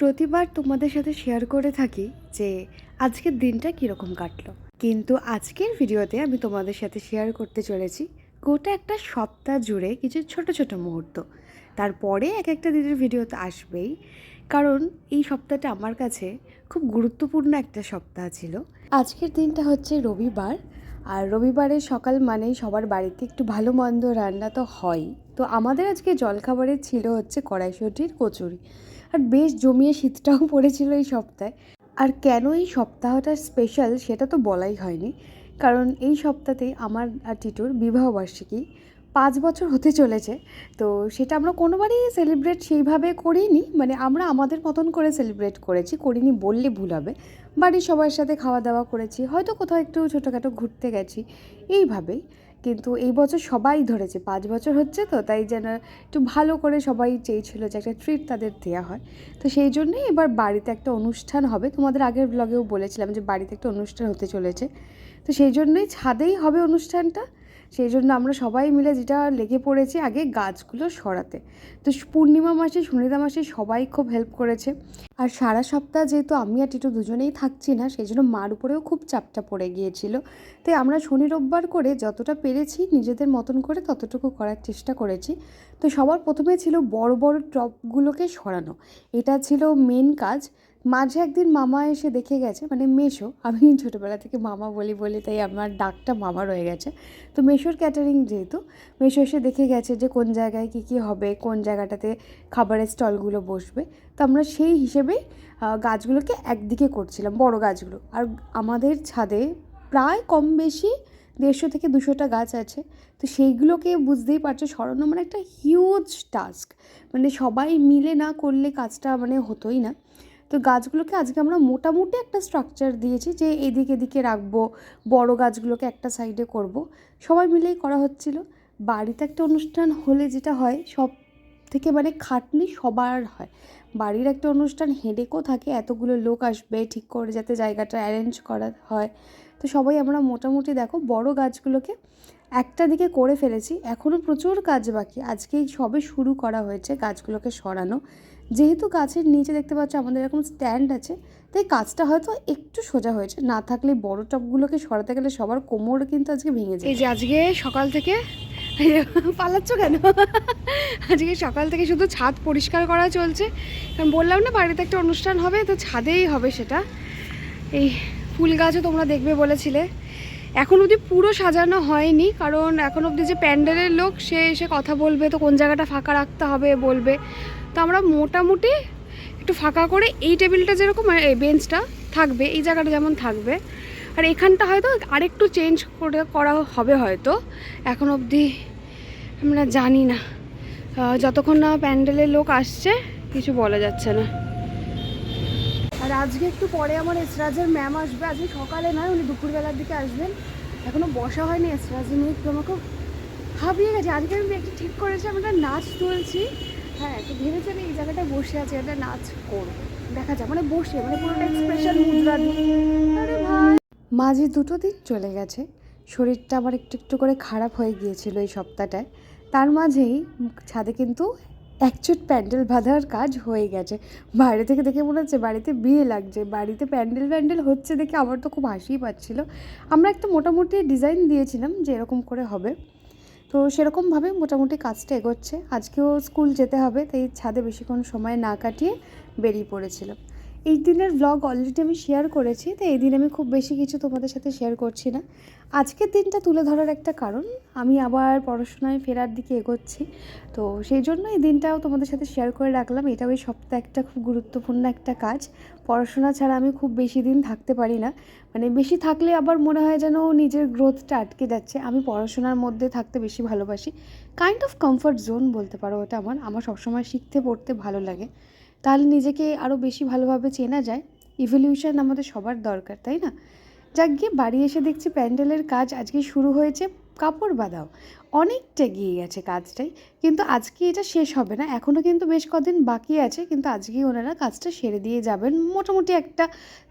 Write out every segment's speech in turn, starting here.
প্রতিবার তোমাদের সাথে শেয়ার করে থাকি যে আজকের দিনটা কীরকম কাটলো। কিন্তু আজকের ভিডিওতে আমি তোমাদের সাথে শেয়ার করতে চলেছি গোটা একটা সপ্তাহ জুড়ে কিছু ছোট ছোট মুহূর্ত। তারপরে এক একটা দিনের ভিডিও তো আসবেই। কারণ এই সপ্তাহটা আমার কাছে খুব গুরুত্বপূর্ণ একটা সপ্তাহ ছিল। আজকের দিনটা হচ্ছে রবিবার। আর রবিবারের সকাল মানেই সবার বাড়িতে একটু ভালো মন্দ রান্না তো হয় তো আমাদের আজকে জলখাবারে ছিল হচ্ছে কড়াইশুটির কচুরি। আর বেশ জমিয়ে শীতটাও পড়েছিল এই সপ্তাহে। আর কেন এই সপ্তাহটা স্পেশাল সেটা তো বলাই হয়নি। কারণ এই সপ্তাহতেই আমার আর টিটুর বিবাহবার্ষিকী পাঁচ বছর হতে চলেছে। তো সেটা আমরা কোনোবারই সেলিব্রেট সেইভাবে করিনি। মানে আমরা আমাদের মতন করে সেলিব্রেট করেছি, করিনি বললে ভুল হবে। বাড়ির সবার সাথে খাওয়া দাওয়া করেছি, হয়তো কোথাও একটু ছোটোখাটো ঘুরতে গেছি, এইভাবেই। কিন্তু এই বছর সবাই ধরেছে। পাঁচ বছর হচ্ছে তো, তাই যেন একটু ভালো করে সবাই চেয়েছিল যে একটা ট্রিট তাদের দেওয়া হয়। তো সেই জন্যই এবার বাড়িতে একটা অনুষ্ঠান হবে। তোমাদের আগের ব্লগেও বলেছিলাম যে বাড়িতে একটা অনুষ্ঠান হতে চলেছে। তো সেই জন্যই ছাদেই হবে অনুষ্ঠানটা। সেই জন্য আমরা সবাই মিলে যেটা লেগে পড়েছি আগে গাছগুলো সরাতে। তো পূর্ণিমা মাসে, সুনিতা মাসে সবাই খুব হেল্প করেছে। আর সারা সপ্তাহ যেহেতু আমি আর টিটু দুজনেই থাকছি না, সেই জন্য মার উপরেও খুব চাপটা পড়ে গিয়েছিল। তাই আমরা শনি রোববার করে যতটা পেরেছি নিজেদের মতন করে ততটুকু করার চেষ্টা করেছি। তো সবার প্রথমে ছিল বড় বড় টপগুলোকে সরানো। এটা ছিল মেন কাজ। মাঝে একদিন মামা এসে দেখে গেছে মানে মেশো, আমি ছোটোবেলা থেকে মামা বলি বলি, তাই আমার ডাকটা মামা রয়ে গেছে। তো মেশোর ক্যাটারিং যেহেতু, মেশো এসে দেখে গেছে যে কোন জায়গায় কী কী হবে, কোন জায়গাটাতে খাবারের স্টলগুলো বসবে। তো আমরা সেই হিসেবে গাছগুলোকে একদিকে করছিলাম, বড় গাছগুলো। আর আমাদের ছাদে প্রায় কম বেশি দেড়শো থেকে দুশোটা গাছ আছে। তো সেইগুলোকে বুঝতেই পারছ, সরানো মানে একটা হিউজ টাস্ক মানে সবাই মিলে না করলে কাজটা মানে হতোই না। তো গাছগুলোকে আজকে আমরা মোটামুটি একটা স্ট্রাকচার দিয়েছি যে এদিকে এদিকে রাখব, বড় গাছগুলোকে একটা সাইডে করব। সবাই মিলেই করা হচ্ছিল। বাড়িতে একটা অনুষ্ঠান হলে যেটা হয় সব থেকে মানে খাটনি সবার হয়। বাড়ির একটা অনুষ্ঠান, হেডেকও থাকে, এতগুলো লোক আসবে, ঠিক করে যাতে জায়গাটা অ্যারেঞ্জ করা হয়। তো সবাই আমরা মোটামুটি দেখো বড় গাছগুলোকে একটা দিকে করে ফেলেছি। এখনও প্রচুর কাজ বাকি। আজকেই সবে শুরু করা হয়েছে গাছগুলোকে সরানো। যেহেতু গাছের নিচে দেখতে পাচ্ছ আমাদের এরকম স্ট্যান্ড আছে, তাই কাজটা হয়তো একটু সোজা হয়েছে। না থাকলে বড় টপগুলোকে সরাতে গেলে সবার কোমর কিন্তু আজকে ভেঙে যায়। এই যে আজকে সকাল থেকে পালাচ্ছ কেন? আজকে সকাল থেকে শুধু ছাদ পরিষ্কার করা চলছে। কারণ বললাম না, বাড়িতে একটা অনুষ্ঠান হবে, তো ছাদেই হবে সেটা। এই ফুল গাছও তোমরা দেখবে বলেছিলে। এখন অবধি পুরো সাজানো হয়নি, কারণ এখন অবধি যে প্যান্ডেলের লোক, সে এসে কথা বলবে, তো কোন জায়গাটা ফাঁকা রাখতে হবে বলবে। তো আমরা মোটামুটি একটু ফাঁকা করে এই টেবিলটা যেরকম এই বেঞ্চটা থাকবে, এই জায়গাটা যেমন থাকবে। আর এখানটা হয়তো আরেকটু চেঞ্জ করে করা হবে হয়তো, এখন অবধি আমরা জানি না। যতক্ষণ না প্যান্ডেলের লোক আসছে, কিছু বলা যাচ্ছে না। আর আজকে একটু পরে আমার এসরাজের ম্যাম আসবে। আজকে সকালে নয়, উনি দুপুরবেলার দিকে আসবেন। এখনও বসা হয়নি এসরাজ নিয়ে একটু আমাকে ভাবিয়ে গেছে। আজকে আমি একটু ঠিক করেছি, আমি একটা নাচ তুলছি। হ্যাঁ তো ভেবেছি আমি এই জায়গাটায় বসে আছি, একটা নাচ করব। দেখা যাক মানে বসে মানে পুরোটা এক্সপ্রেশন মুদ্রা দিয়ে মাঝে দুটো দিন চলে গেছে। শরীরটা আমার একটু একটু করে খারাপ হয়ে গিয়েছিল এই সপ্তাহটায়। তার মাঝেই ছাদে কিন্তু একচুট প্যান্ডেল বাঁধার কাজ হয়ে গেছে। বাইরে থেকে দেখে মনে হচ্ছে বাড়িতে বিয়ে লাগছে। বাড়িতে প্যান্ডেল প্যান্ডেল হচ্ছে দেখে আমার তো খুব হাসিই পাচ্ছিলো। আমরা একটা মোটামুটি ডিজাইন দিয়েছিলাম যে এরকম করে হবে। তো সেরকমভাবে মোটামুটি কাজটা এগোচ্ছে। আজকেও স্কুল যেতে হবে, তাই ছাদে বেশিক্ষণ সময় না কাটিয়ে বেরিয়ে পড়েছিল এই দিনের ব্লগ অলরেডি আমি শেয়ার করেছি, তো এই দিন আমি খুব বেশি কিছু তোমাদের সাথে শেয়ার করছি না। আজকের দিনটা তুলে ধরার একটা কারণ, আমি আবার পড়াশোনায় ফেরার দিকে এগোচ্ছি, তো সেই জন্য এই দিনটাও তোমাদের সাথে শেয়ার করে রাখলাম। এটাও এই সপ্তাহে একটা খুব গুরুত্বপূর্ণ একটা কাজ। পড়াশোনা ছাড়া আমি খুব বেশি দিন থাকতে পারি না। মানে বেশি থাকলে আবার মনে হয় যেন নিজের গ্রোথটা আটকে যাচ্ছে। আমি পড়াশোনার মধ্যে থাকতে বেশি ভালোবাসি। কাইন্ড অফ কমফর্ট জোন বলতে পারো ওটা আমার। আমার সবসময় শিখতে, পড়তে ভালো লাগে। তাহলে নিজেকে আরও বেশি ভালোভাবে চেনা যায়। ইভলিউশন আমাদের সবার দরকার, তাই না? যাক গিয়ে বাড়ি এসে দেখছি প্যান্ডেলের কাজ আজকে শুরু হয়েছে, কাপড় বাঁধাও। অনেকটা গিয়ে গেছে কাজটাই, কিন্তু আজকে এটা শেষ হবে না। এখনও কিন্তু বেশ কদিন বাকি আছে, কিন্তু আজকেই ওনারা কাজটা সেরে দিয়ে যাবেন। মোটামুটি একটা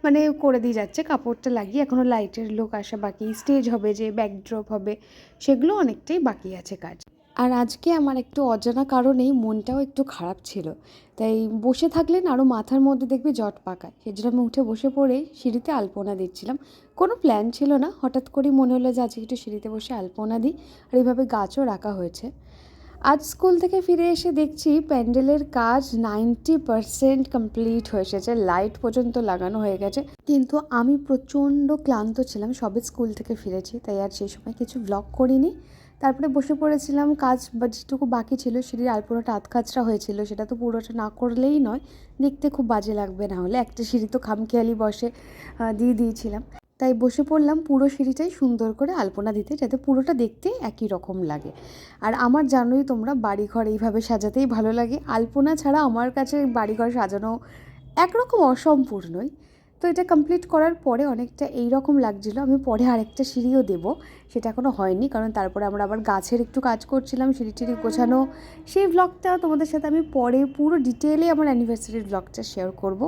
মানে করে দিয়ে যাচ্ছে, কাপড়টা লাগিয়ে। এখনও লাইটের লোক আসা বাকি স্টেজ হবে যে ব্যাকড্রপ হবে, সেগুলো অনেকটাই বাকি আছে কাজ। আর আজকে আমার একটু অজানা কারণেই মনটাও একটু খারাপ ছিল। তাই বসে থাকলেন আরও মাথার মধ্যে দেখবে জট পাকায় সেই জন্য আমি উঠে বসে পড়ে সিঁড়িতে আলপনা দিচ্ছিলাম। কোনো প্ল্যান ছিল না, হঠাৎ করেই মনে হলো যে আজকে একটু সিঁড়িতে বসে আলপনা দিই আর এইভাবে গাছও রাখা হয়েছে। আজ স্কুল থেকে ফিরে এসে দেখছি প্যান্ডেলের কাজ নাইনটি পারসেন্ট কমপ্লিট হয়ে এসেছে, লাইট পর্যন্ত লাগানো হয়ে গেছে। কিন্তু আমি প্রচণ্ড ক্লান্ত ছিলাম, সবে স্কুল থেকে ফিরেছি, তাই আর সেই সময় কিছু ব্লগ করিনি। তারপরে বসে পড়েছিলাম, কাজ বা যেটুকু বাকি ছিল সিঁড়ির আলপনাটা আধ কাজটা হয়েছিল, সেটা তো পুরোটা না করলেই নয়, দেখতে খুব বাজে লাগবে না হলে। একটা সিঁড়ি তো খামখেয়ালি বসে দিয়ে দিয়েছিলাম। তাই বসে পড়লাম পুরো সিঁড়িটাই সুন্দর করে আলপনা দিতে, যাতে পুরোটা দেখতে একই রকম লাগে। আর আমার জানোই তোমরা, বাড়িঘর এইভাবে সাজাতেই ভালো লাগে। আলপনা ছাড়া আমার কাছে বাড়িঘর সাজানো একরকম অসম্পূর্ণই। তো এটা কমপ্লিট করার পরে অনেকটা এই রকম লাগছিল। আমি পরে আরেকটা সিঁড়িও দেব। সেটা এখনও হয়নি, কারণ তারপরে আমরা আবার গাছের একটু কাজ করছিলাম, সিঁড়ি টিড়ি গোছানো। সেই ব্লগটা তোমাদের সাথে আমি পরে পুরো ডিটেলে আমার অ্যানিভার্সারির ব্লগটা শেয়ার করব।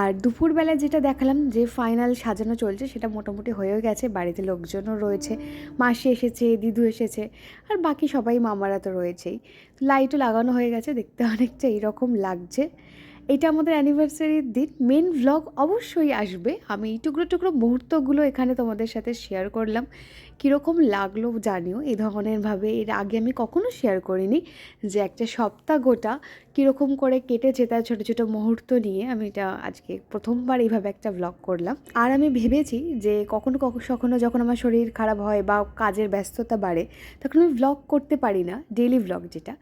আর দুপুরবেলা যেটা দেখালাম, যে ফাইনাল সাজানো চলছে, সেটা মোটামুটি হয়েও গেছে। বাড়িতে লোকজনও রয়েছে, মাসি এসেছে, দিদু এসেছে, আর বাকি সবাই মামারা তো রয়েছেই। লাইটও লাগানো হয়ে গেছে, দেখতে অনেকটা এইরকম লাগছে। এটা আমাদের অ্যানিভার্সারির দিন মেন ভ্লগ অবশ্যই আসবে। আমি টুকরো টুকরো মুহূর্তগুলো এখানে তোমাদের সাথে শেয়ার করলাম। কীরকম লাগল জানিও। এই ধরনেরভাবে এর আগে আমি কখনো শেয়ার করিনি যে একটা সপ্তাহ গোটা কীরকম করে কেটেছে তার ছোটো ছোটো মুহূর্ত নিয়ে। আমি এটা আজকে প্রথমবার এইভাবে একটা ভ্লগ করলাম। আর আমি ভেবেছি যে কখনো কখনো কখনো যখন আমার শরীর খারাপ হয় বা কাজের ব্যস্ততা বাড়ে, তখন আমি ভ্লগ করতে পারি না। ডেলি ভ্লগ যেটা।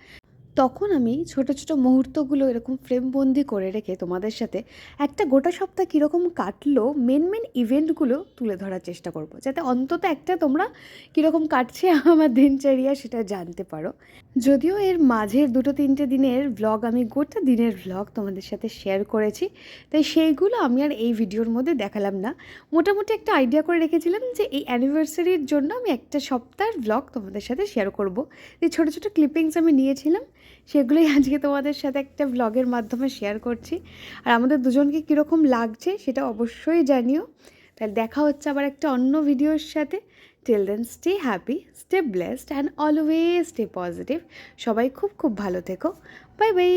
তখন আমি ছোট ছোট মুহূর্তগুলো এরকম ফ্রেমবন্দি করে রেখে তোমাদের সাথে একটা গোটা সপ্তাহ কীরকম কাটলো মেন মেন ইভেন্টগুলো তুলে ধরার চেষ্টা করব। যাতে অন্তত একটা তোমরা কীরকম কাটছে আমার দিনচর্যা সেটা জানতে পারো। যদিও এর মাঝের দুটো, তিনটে দিনের ভ্লগ আমি গোটা দিনের ভ্লগ তোমাদের সাথে শেয়ার করেছি, তাই সেইগুলো আমি আর এই ভিডিওর মধ্যে দেখালাম না। মোটামুটি একটা আইডিয়া করে রেখেছিলাম যে এই অ্যানিভার্সারির জন্য আমি একটা সপ্তাহের ভ্লগ তোমাদের সাথে শেয়ার করব। যে ছোটো ছোটো ক্লিপিংস আমি নিয়েছিলাম সেগুলোই আজকে তোমাদের সাথে একটা ব্লগের মাধ্যমে শেয়ার করছি। আর আমাদের দুজনকে কীরকম লাগছে সেটা অবশ্যই জানিও। তাহলে দেখা হচ্ছে আবার একটা অন্য ভিডিওর সাথে। Till then stay happy stay blessed and always stay positive সবাই খুব খুব ভালো থেকো। Bye bye